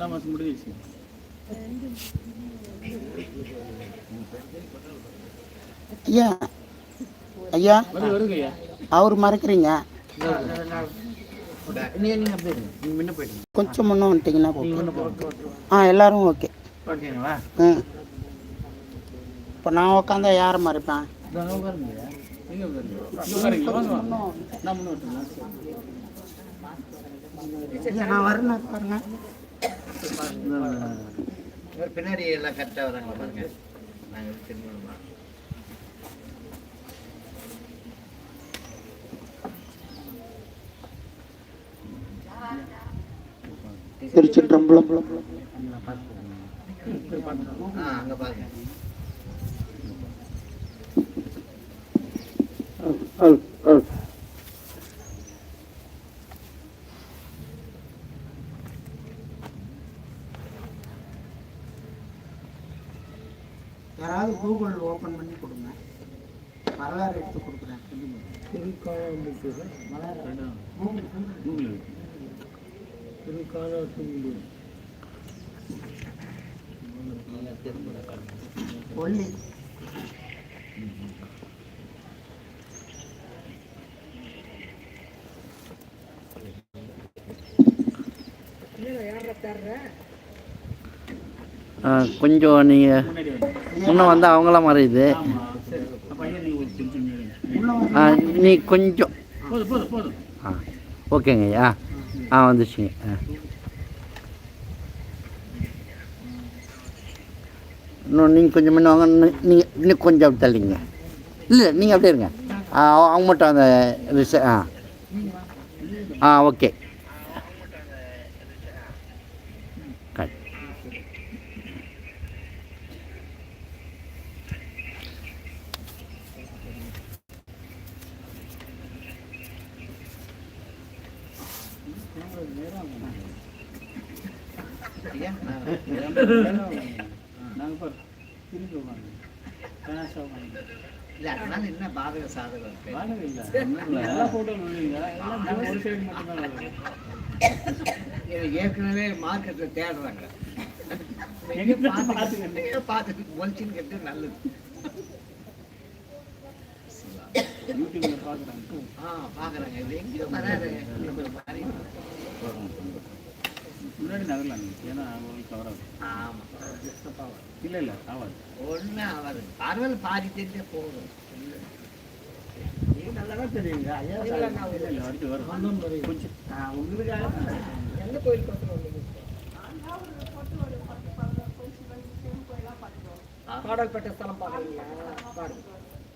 ரெண்டாம் மாதம் முடிஞ்சிச்சு ஐயா ஐயா அவர் மறைக்கிறீங்க. கொஞ்சம் முன்னே வந்துட்டீங்கன்னா ஆ எல்லாரும் ஓகே. ம் இப்போ நான் உட்காந்தா யாரை மறைப்பேன்? நான் வரேன் பாருங்க. பின்னாடி எல்லாம் கரெக்டாக வராங்க பாருங்க. நாங்கள் திரும்பணுமா? திருச்சிற்றம்பலம் ஆ அங்கே பாருங்க. ஒல்லி கொஞ்சம் நீங்கள் முன்னே வந்து முன்ன வந்து அவங்களாம் மறையுது ஆ, நீ கொஞ்சம். ஆ ஓகேங்க ஐயா ஆ வந்துச்சுங்க. ஆ. இன்னும் நீங்கள் கொஞ்சம் முன்ன வாங்க நீங்கள் இன்னும் கொஞ்சம் அப்படி தள்ளிங்க இல்லை நீங்கள் அப்படியே இருங்க. அவங்க மட்டும் அந்த ரிச ஆ. ஆ ஓகே. கட் ஐயா நான் நாங்கள் பாரு வாங்க இல்லை அதனால என்ன பாதக சாதகம் இருக்கு? இல்லை எல்லாம் ஒரு சைடு மட்டும்தான் ஏற்கனவே மார்க்கெட்டில் தேடுறாங்க. பார்த்துக்கிட்டு எங்க பார்த்துட்டு மொழிச்சின்னு கேட்டு நல்லது. யூடியூப்ல பார்க்குறாங்க ஆ பார்க்குறாங்க இது எங்கேயோ வராது. முன்னாடி நகரலாம் ஏன்னா அவங்களுக்கு கவராது ஆமாம் இல்லை இல்லை ஆகாது ஒன்றும் ஆகாது பார்வையில் பாதி தெரிஞ்சே போதும் நீங்க நல்லா தான் தெரியுங்க. ஐயா இல்லை, நான் இல்லை இல்லை அடுத்து வரும். கொஞ்சம் உங்களுக்காக எந்த கோயிலுக்கு வந்து வந்தீங்க பாடல்பட்ட ஸ்தலம் பாருங்க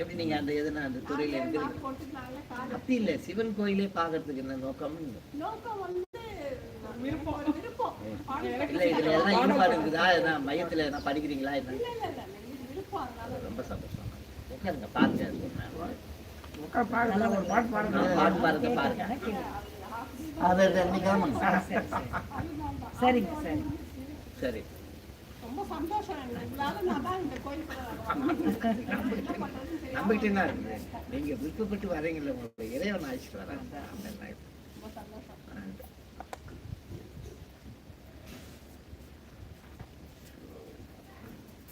எப்படி நீங்கள் அந்த எதுனா அந்த துறையில் இருக்கிறீங்க? அப்படி இல்லை. சிவன் கோயிலே பார்க்கறதுக்கு என்ன நோக்கம் நோக்கம் வந்து விருப்பம். இல்லை இதில் எதனா ஈடுபாடு இருக்குதா? எதனா மையத்தில் எதனா படிக்கிறீங்களா? என்ன? ரொம்ப சந்தோஷம். உட்காருங்க பாருங்க பாட்டு பாருங்க. பாருங்க. பாருங்க அதை சரிங்க சரி. சரி. ரொம்ப சந்தோஷம். என்ன நம்பிக்கிட்டு இருக்குது நீங்கள் விருப்பப்பட்டு வரீங்கல்ல உங்களை. இறைவன் அழைச்சிட்டு வரேன் ரொம்ப சந்தோஷம் வரேன் போயிட்டு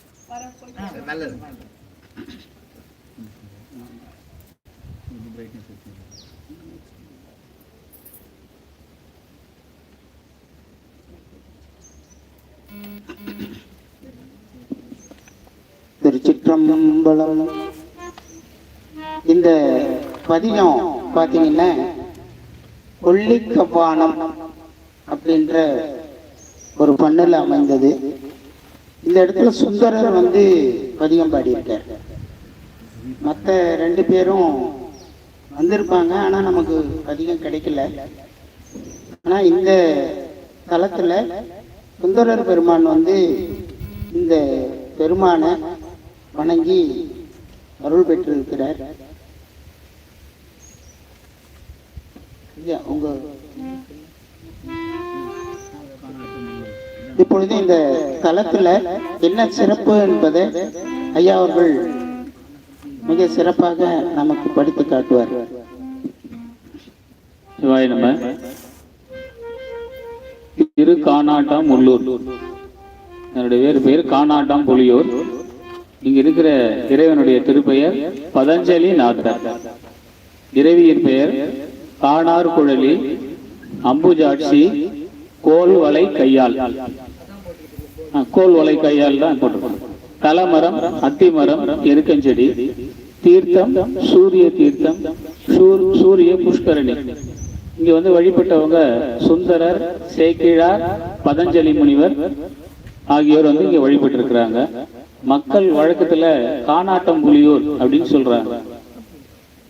சரி, நல்லது திருச்சிற்றம்பலம். இந்த பதியம் பார்த்தீங்கன்னா கொல்லிக்கப்பானம் அப்படின்ற ஒரு பண்ணில் அமைந்தது. இந்த இடத்துல சுந்தரர் வந்து பதிகம் பாடியிருக்கார். மற்ற ரெண்டு பேரும் வந்திருப்பாங்க ஆனால் நமக்கு பதிகம் கிடைக்கல. ஆனால் இந்த தளத்தில் சுந்தரர் பெருமான் வந்து இந்த பெருமானை வணங்கி அருள் பெற்றிருக்கிறார். ஐயா, உங்க இப்பொழுது இந்த தளத்துல என்ன சிறப்பு என்பதை ஐயா அவர்கள் மிக சிறப்பாக நமக்கு படித்து காட்டுவார். நம்ம திரு கானாட்டாம் உள்ளூர். என்னுடைய வேறு பெயர் கானாட்டாம் புலியூர். இங்க இருக்கிற இறைவனுடைய திருப்பெயர் பதஞ்சலி நாதர். இறைவியின் பெயர் காணார் குழலி அம்புஜாட்சி கோல் வலை கையால். கோல் வலை கையால் தான் போட்டிருக்கோம் தலமரம் அத்திமரம் எருக்கஞ்செடி தீர்த்தம் சூரிய தீர்த்தம் சூரிய புஷ்கரணி. இங்க வந்து வழிபட்டவங்க சுந்தரர் சேக்கிழார் பதஞ்சலி முனிவர் ஆகியோர் வந்து இங்க வழிபட்டு இருக்கிறாங்க மக்கள் வழக்கத்துல காணாட்டம் புலியூர் அப்படின்னு சொல்றாங்க.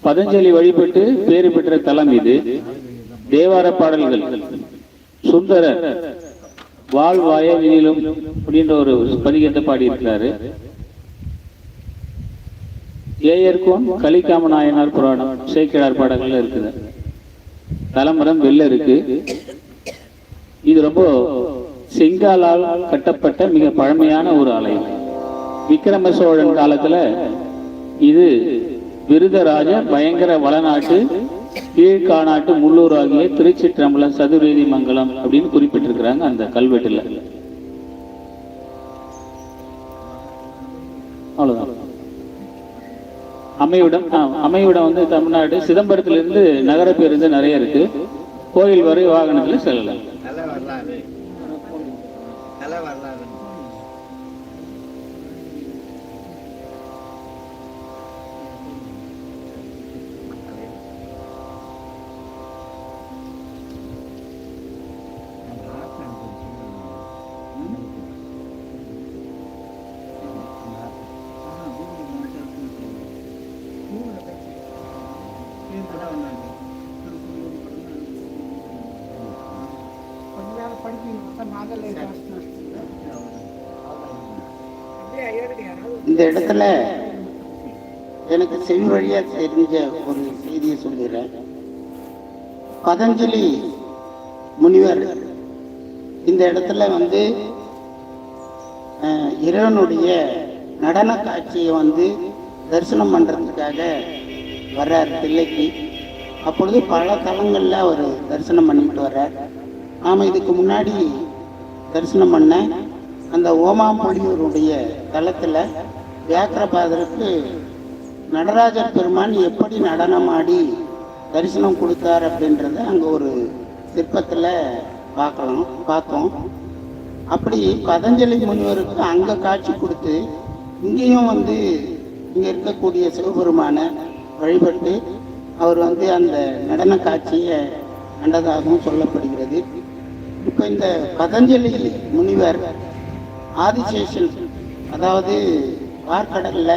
பதஞ்சலி வழிபட்டு பேறு பெற்ற தலம் இது. தேவார பாடல்கள். சுந்தரர் வாழ்வாய நீளும் அப்படின்ற ஒரு பதிகத்தை பாடியிருக்கிறாரு. ஏயர்கோன் கலிக்காம நாயனார் புராணம் சேக்கிழார் பாடல்கள் இருக்குது. தலைமரம் வெள்ள இருக்கு. இது ரொம்ப செங்காலால் கட்டப்பட்ட மிக பழமையான ஒரு ஆலயம். விக்ரம சோழன் காலத்துல இது விருதராஜ பயங்கர வளநாட்டு கீழ்காநாட்டு முள்ளூர் ஆகிய திருச்சிற்றம்பலம் சதுர்வேதி மங்கலம் அப்படின்னு குறிப்பிட்டிருக்கிறாங்க அந்த கல்வெட்டுல. அவ்வளவுதான். அமைவிடம் அமைவிடம் வந்து தமிழ்நாடு சிதம்பரத்திலிருந்து நகர பேருந்து நிறைய இருக்கு. கோயில் வரை வாகனத்துல செல்லலாம். இந்த இடத்துல எனக்கு செவி வழியா தெரிஞ்ச ஒரு செய்தியை சொல்கிறேன் பதஞ்சலி முனிவர் இந்த இடத்துல வந்து இறைவனுடைய நடன காட்சியை வந்து தரிசனம் பண்றதுக்காக வர்றார் தில்லைக்கு அப்பொழுது பல தலங்களில் அவர் தரிசனம் பண்ணிட்டு வர்றார். நாம் இதுக்கு முன்னாடி தரிசனம் பண்ண அந்த ஓமாம்பொழியூருடைய தளத்தில் வியாக்கிரபாதருக்கு நடராஜர் பெருமான் எப்படி நடனமாடி தரிசனம் கொடுத்தார் அப்படின்றத அங்கே ஒரு சிற்பத்தில் பார்க்கலாம் பார்த்தோம். அப்படி பதஞ்சலி முனிவருக்கு அங்கே காட்சி கொடுத்து இங்கேயும் வந்து இங்கே இருக்கக்கூடிய சிவபெருமானை வழிபட்டு அவர் வந்து அந்த நடன காட்சியை கண்டதாகவும் சொல்லப்படுகிறது. இப்போ இந்த பதஞ்சலி முனிவர் ஆதிசேஷன் அதாவது வார்க்கடல்ல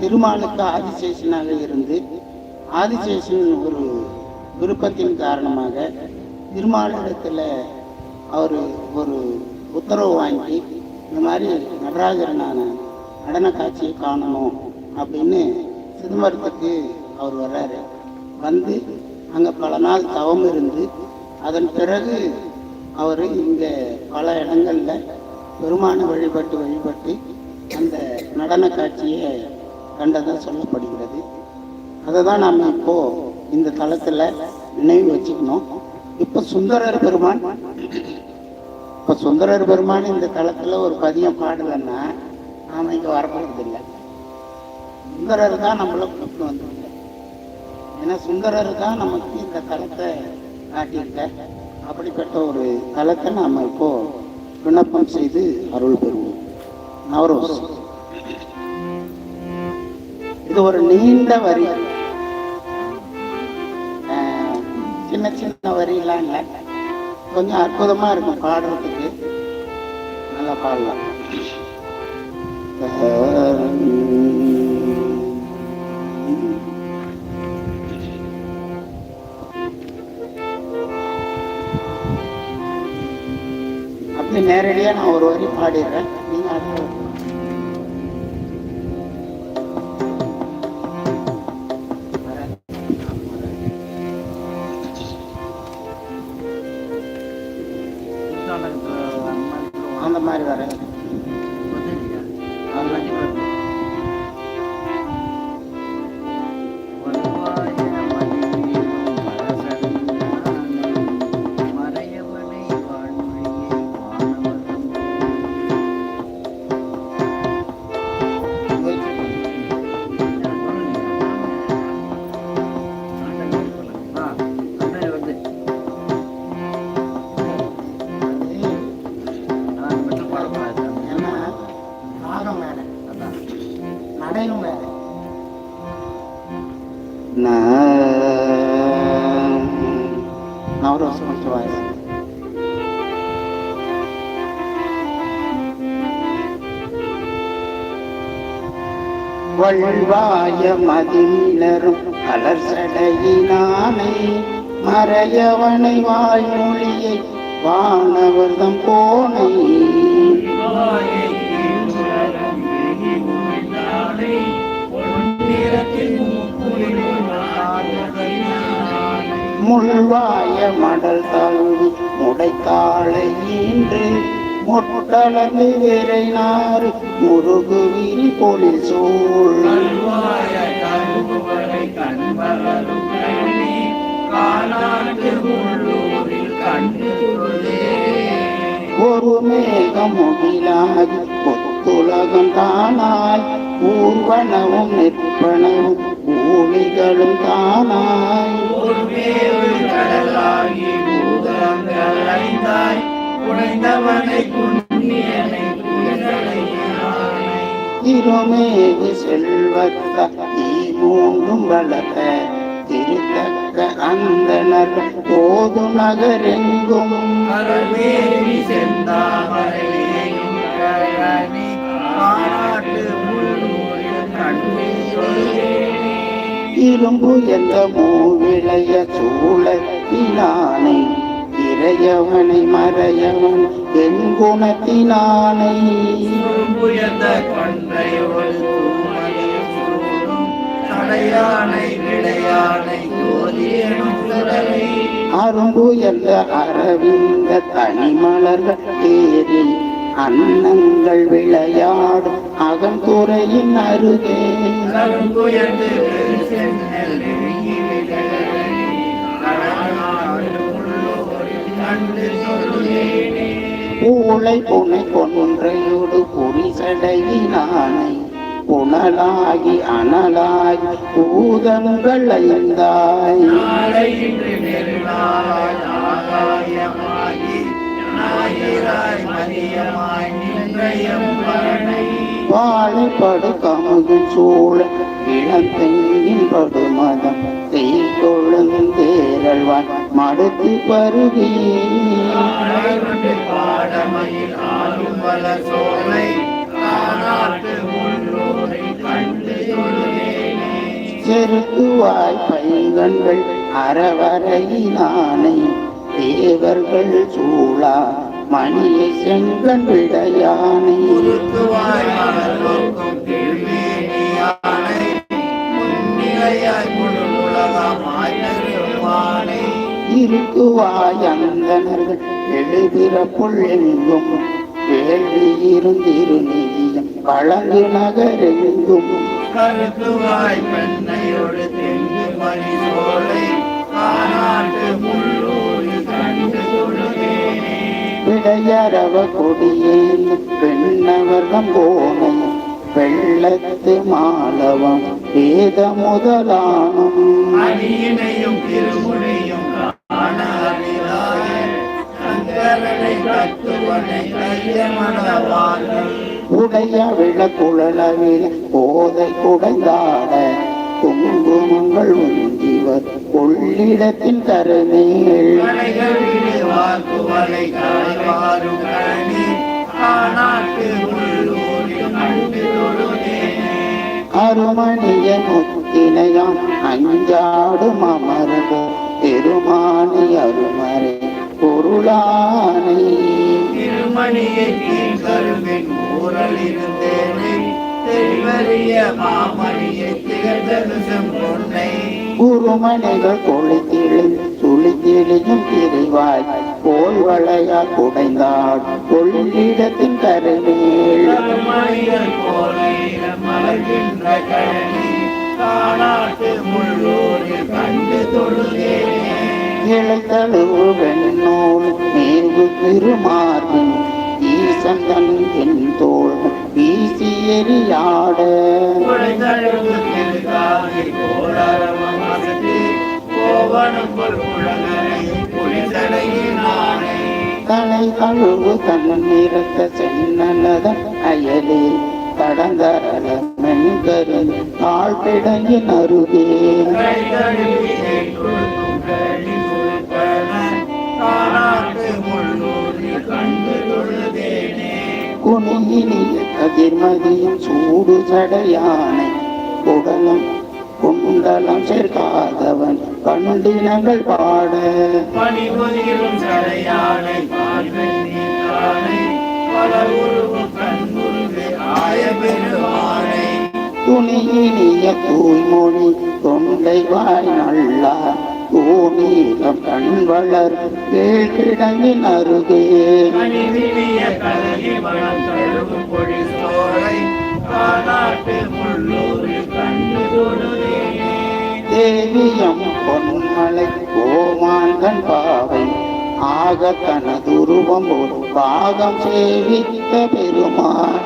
திருமாலுக்கு ஆதிசேஷனாக இருந்து ஆதிசேஷன் ஒரு விருப்பத்தின் காரணமாக திருமாலிடத்தில் அவர் ஒரு உத்தரவு வாங்கி இந்த மாதிரி நடராஜரனான நடன காட்சியை காணணும் அப்படின்னு சிதம்பரத்துக்கு அவர் வர்றாரு. வந்து அங்கே பல நாள் தவம் இருந்து அதன் பிறகு அவர் இங்கே பல இடங்களில் பெருமான வழிபட்டு வழிபட்டு அந்த நடன காட்சியை கண்டதாக சொல்லப்படுகிறது. அதை தான் நாம் இப்போ இந்த தளத்தில் நினைவு வச்சுக்கணும். இப்போ சுந்தரர் பெருமான் இப்போ சுந்தரர் பெருமான் இந்த தளத்தில் ஒரு பதியம் பாடலைன்னா நாம் இங்கே வரப்படுறதில்லை இல்லை. சுந்தரர் தான் நம்மளை கூப்பிட்டு வந்திருக்க ஏன்னா சுந்தரர் தான் நமக்கு இந்த தலத்தை காட்டியிருக்க அப்படிப்பட்ட ஒரு தளத்தை நாம் இப்போ விண்ணப்பம் செய்து அருள் பெறுவோம். நவரோஸ். இது ஒரு நீண்ட வரி. ஆஹ், சின்ன சின்ன வரியெல்லாம் இல்லை. கொஞ்சம் அற்புதமா இருக்கும் பாடுறதுக்கு. நல்லா பாடலாம். அப்படி நேரடியா நான் ஒரு வரி பாடிடுறேன். அந்த மாதிரி வரேன். மறையவன na urost Mikołaja. வள்வாய மதிமிலரும் கலர் சடையினானை மறையவனை வாய்மொழியை வானவர்தம் போனை முள்வாய மடல் தாழ்வி முடைத்தாளை ஈன்று முட்டளந்து விரைனாறு முருகு விரி பொழில் சூழ். ஒரு மேகம் முகிலாகி பொத்துலகம் தானாய் ஊர்வனவும் நிற்பனவும் பூமிகளும் தானாய். திருமேவு செல்வத்த நீ மூன்றும் வளர்த்த திருத்தக்க அந்தனர் போது நகரெங்கும். இரும்பு எந்த மூவிளைய சூழத்தினானை இறையவனை மறையவன் என் குணத்தினானை. அரும்பு என்ற அரவிந்த தனிமலர்கள் தேறி அன்னங்கள் விளையாடும் அகந்துறையின் அருகே. பூளை புனை கொன்றையோடு புரிசடையினானை புனலாகி அனலாய் பூதங்கள் ஐந்தாய் வாழைப்படு கமுகு சூழ இளந்தெங்கின் படுமதம் செய்கொழுந்தேரல்வாய் மடுத்து பருகி. பாடமையில் ஆடும் வல சோலை செருக்குவாய் பைங்கண்கள் அறவரையினானை தேவர்கள் சூழா மணியை செங்கன் விடையானை. முன்னிலையாய் முழு உலகமாய் நிறுவானை இருக்குவாய் அந்தனர்கள் எழுபிறப்புள் எங்கும். வேள்வி இருந்திருநிதியம் வழங்கு நகரெங்கும் கருத்துவாய் பெண்ணையோடு தெங்கு கண்டு கொடியேன் பெண்ணவர்தம் போனை வெள்ளத்து மாலவம். வேத முதலானும் கத்துவனை கையமனவார்கள். உடைய விளக்குழலவில் போதை குடைந்தாட குங்குமங்கள் உந்திவர் கொள்ளிடத்தின் கருமேல் அருமணிய முத்தினையாம் அஞ்சாடும் அமர்வு. திருமானி அருமறை பொருளானை. திருமணியை தீர்கருவின் ஊரல் இருந்தேனே தெரிவறிய மாமணியை திகழ்ந்தது செம்பொன்னை. குருமணிகள் கொளித்திழில் சுழித்திழியும் திரிவாய் கோல் வளையால் குடைந்தாள் கொள்ளிடத்தின் கருமேல் கருமணிகள் போல மலர்கின்ற கழனி அருகே கைதழுவி கொடுக்கும் கழனி சுருப்பன காணாட்டு முள்ளூரில் கண்டு தொழுதேனே குனியினிய கதிர்மதியும் சூடு சடையானை உடலும் குண்டலம் சேர்க்காதவன் பண்டினங்கள் பாட. பணிபுரியும் சடையானை துணியினிய தூய்மொழி தொண்டை வாய் நல்லா தூணீகம் கண் வளர் கீழ்கிடங்கின் அருகே. தேவியம் பொன்மலை கோமான்கண் பாவை ஆக உருவம் ஒரு பாகம் சேவித்த பெருமான்.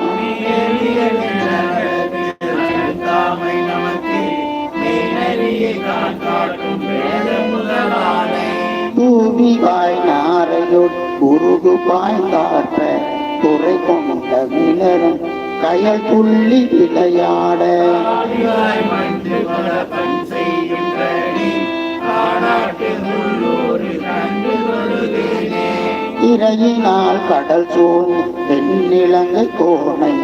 தூவி வாய் நாரையுட் குருகு பாய்ந்தாற்ற துறை கொண்ட விலரும் கயல் துள்ளி விளையாட. இறையினால் கடல் சூழ் வெண்ணிலங்கை கோணை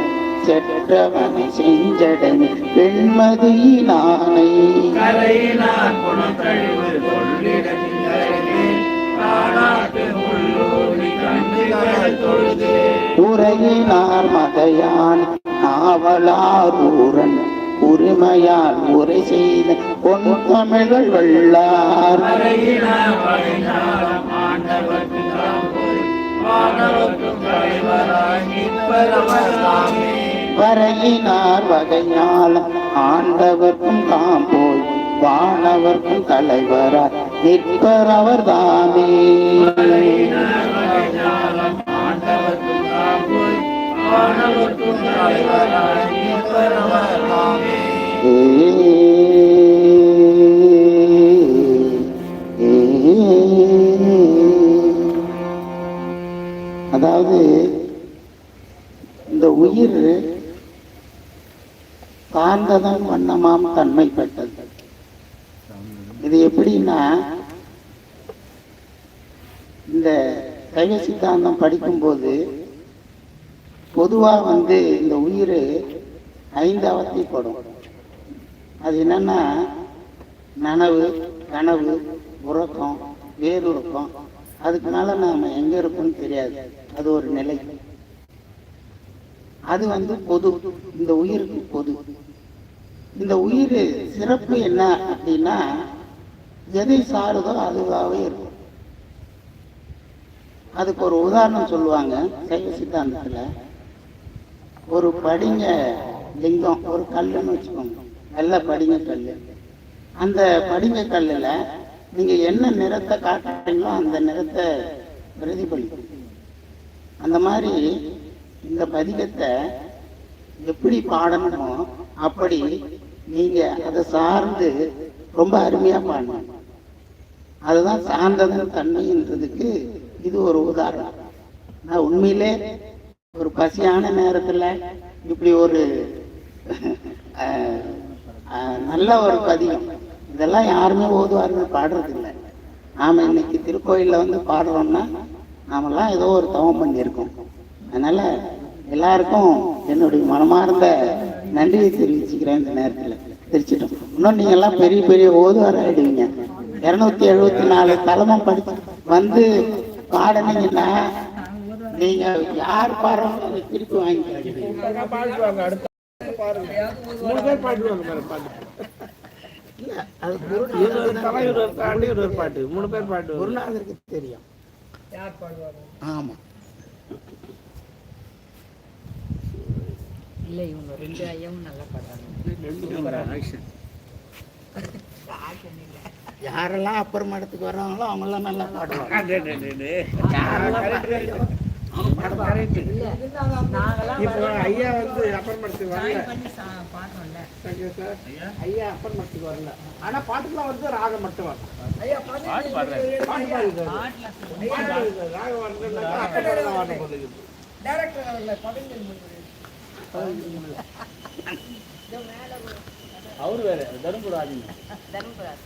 செற்றவனை செஞ்சடனை வெண்மதியினானை. உரையினார் மதையான் நாவலார் ஊரன் உரிமையால் உரை செய்த பொன் தமிழ்கள் வல்லார். வரையினார் வகையாலும் ஆண்டவர்க்கும் தாம் போய் வானவர்க்கும் தலைவரார் நிற்பர் அவர் தாமே ஆண்டவர்க்கும் தலைவராய் நிற்பரவர் தாமே சார்ந்ததன் தன்மை பெற்றது. இது எப்படின்னா இந்த சைவ சித்தாந்தம் படிக்கும்போது பொதுவாக வந்து இந்த உயிர் ஐந்து அவத்தைப்படும் அது என்னன்னா நனவு கனவு உறக்கம் வேறுறக்கம். அதுக்கு மேலே நாம எங்க இருக்கோம்னு தெரியாது. அது ஒரு நிலை. அது வந்து பொது. இந்த உயிருக்கு பொது. இந்த உயிர் சிறப்பு என்ன அப்படின்னா எதை சாருதோ அதுவாகவே இருக்கும். அதுக்கு ஒரு உதாரணம் சொல்லுவாங்க சைவ சித்தாந்தத்தில். ஒரு படிங்க லிங்கம் ஒரு கல்லுன்னு வச்சுக்கோங்க நல்ல படிங்க கல் அந்த படிங்க கல்லில் நீங்கள் என்ன நிறத்தை காட்டுறீங்களோ அந்த நிறத்தை பிரதிபலிக்கும். அந்த மாதிரி இந்த பதிகத்தை எப்படி பாடணுமோ அப்படி நீங்க அதை சார்ந்து ரொம்ப அருமையா பாடணும் அதுதான் சார்ந்ததன் தன்மைன்றதுக்கு இது ஒரு உதாரணம். நான் உண்மையிலே ஒரு பசியான நேரத்துல இப்படி ஒரு நல்ல ஒரு பதியம் இதெல்லாம் யாருமே ஓதுவாருன்னு பாடுறது இல்லை நாம இன்னைக்கு திருக்கோயிலில் வந்து பாடுறோம்னா நாமெல்லாம் ஏதோ ஒரு தவம் பண்ணியிருக்கோம். அதனால எல்லாருக்கும் என்னுடைய மனமார்ந்த நன்றியை தெரிவிச்சுக்கிறேன் இந்த நேரத்தில். தெரிச்சிட்டோம். இன்னும் நீங்க எல்லாம் பெரிய பெரிய ஓதுவார் ஆயிடுவீங்க. இருநூத்தி எழுபத்தி நாலு தலைமம் படிச்சு வந்து பாடினீங்கன்னா நீங்க யார் பாடுறோம் திருப்பி குரு- பாட்டு. மூணு பேர் பாட்டு குருநாதருக்கு தெரியும். ஆமா. இல்ல இவங்க ரெண்டு ஐயாவும் நல்லா பாடுறாங்க. யாரெல்லாம் அப்பர் மடத்துக்கு வர்றாங்களோ அவங்கெல்லாம் நல்லா பாடுவாங்க. இப்போ ஐயா வந்து அப்பர் மடத்துக்கு வரல பண்ணி சா- பாடுறோம்ல. தேங்க்யூ சார் ஐயா? அப்பர் மடத்துக்கு வரல. ஆனா பாட்டுக்குலாம் வந்து ராகம் மட்டும் வரும் பாட்டு பாடுறாரு. பாட்டு பாடுறாரு. ராகம் வரலன்னாக்கா அவர் வேற தருமபுரம் ஆதிங்க தருமபுரம்